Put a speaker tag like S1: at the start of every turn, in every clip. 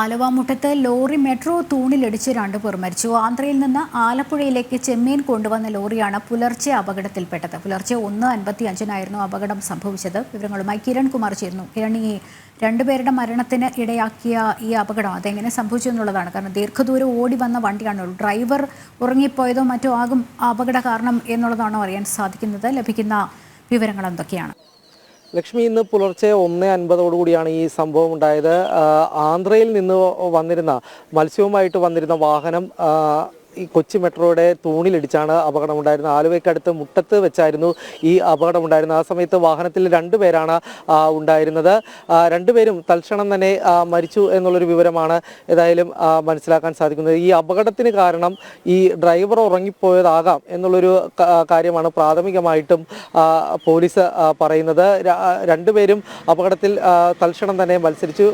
S1: ആലുവ മുട്ടത്ത് lorry metro തൂണിലിടിച്ച് രണ്ടുപേർ മരിച്ചു. ആന്ധ്രയിൽ നിന്ന് ആലപ്പുഴയിലേക്ക് ചെമ്മീൻ കൊണ്ടുവന്ന ലോറിയാണ് പുലർച്ചെ അപകടത്തിൽപ്പെട്ടത്. പുലർച്ചെ ഒന്ന് അൻപത്തി അഞ്ചിനായിരുന്നു അപകടം സംഭവിച്ചത്. വിവരങ്ങളുമായി കിരൺ കുമാർ ചേരുന്നു. കിരൺ ഈ രണ്ടുപേരുടെ മരണത്തിന് ഇടയാക്കിയ ഈ അപകടം അതെങ്ങനെ സംഭവിച്ചു എന്നുള്ളതാണ്. കാരണം ദീർഘദൂരം ഓടി വന്ന വണ്ടിയാണ്. ഡ്രൈവർ ഉറങ്ങിപ്പോയതോ മറ്റോ ആകും അപകട കാരണം എന്നുള്ളതാണോ അറിയാൻ സാധിക്കുന്നത്. ലഭിക്കുന്ന വിവരങ്ങൾ എന്തൊക്കെയാണ്?
S2: ലക്ഷ്മി ഇന്ന് പുലർച്ചെ ഒന്ന് അൻപതോടുകൂടിയാണ് ഈ സംഭവം ഉണ്ടായത്. ആന്ധ്രയിൽ നിന്ന് വന്നിരുന്ന മത്സ്യവുമായിട്ട് വന്നിരുന്ന വാഹനം ഈ കൊച്ചി മെട്രോയുടെ തൂണിലിടിച്ചാണ് അപകടമുണ്ടായിരുന്നത്. ആലുവയ്ക്കടുത്ത് മുട്ടത്ത് വെച്ചായിരുന്നു ഈ അപകടമുണ്ടായിരുന്നത്. ആ സമയത്ത് വാഹനത്തിൽ രണ്ടുപേരാണ് ഉണ്ടായിരുന്നത്. രണ്ടുപേരും തൽക്ഷണം തന്നെ മരിച്ചു എന്നുള്ളൊരു വിവരമാണ് ഏതായാലും മനസ്സിലാക്കാൻ സാധിക്കുന്നത്. ഈ അപകടത്തിന് കാരണം ഈ ഡ്രൈവർ ഉറങ്ങിപ്പോയതാകാം എന്നുള്ളൊരു കാര്യമാണ് പ്രാഥമികമായിട്ടും പോലീസ് പറയുന്നത്. രണ്ടുപേരും അപകടത്തിൽ തൽക്ഷണം തന്നെ മത്സരിച്ചു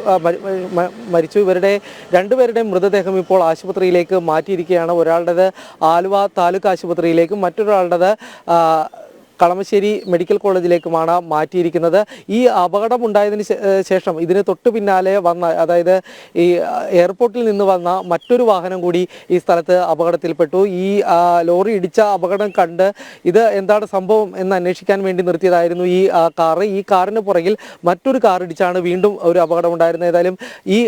S2: മരിച്ചു. ഇവരുടെ രണ്ടുപേരുടെയും മൃതദേഹം ഇപ്പോൾ ആശുപത്രിയിലേക്ക് മാറ്റിയിരിക്കുകയാണ്. ഒരാളുടേത് ആലുവ താലൂക്ക് ആശുപത്രിയിലേക്കും മറ്റൊരാളുടേത് കളമശ്ശേരി മെഡിക്കൽ കോളേജിലേക്കുമാണ് മാറ്റിയിരിക്കുന്നത്. ഈ അപകടം ഉണ്ടായതിന് ശേഷം ഇതിന് തൊട്ടു പിന്നാലെ വന്ന അതായത് ഈ എയർപോർട്ടിൽ നിന്ന് വന്ന മറ്റൊരു വാഹനം കൂടി ഈ സ്ഥലത്ത് അപകടത്തിൽപ്പെട്ടു. ഈ ലോറി ഇടിച്ച അപകടം കണ്ട് ഇത് എന്താണ് സംഭവം എന്ന് അന്വേഷിക്കാൻ വേണ്ടി നിർത്തിയതായിരുന്നു ഈ കാറ്. ഈ കാറിന് പുറകിൽ മറ്റൊരു കാർ ഇടിച്ചാണ് വീണ്ടും ഒരു അപകടം ഉണ്ടായിരുന്നത് ഏതായാലും ഈ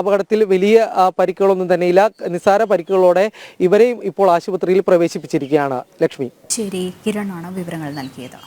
S2: അപകടത്തിൽ വലിയ പരിക്കുകളൊന്നും തന്നെയില്ല. നിസ്സാര പരിക്കുകളോടെ ഇവരെയും ഇപ്പോൾ ആശുപത്രിയിൽ പ്രവേശിപ്പിച്ചിരിക്കുകയാണ് ലക്ഷ്മി.
S1: ശരി കിരണാണ് വിവരങ്ങൾ നൽകിയത്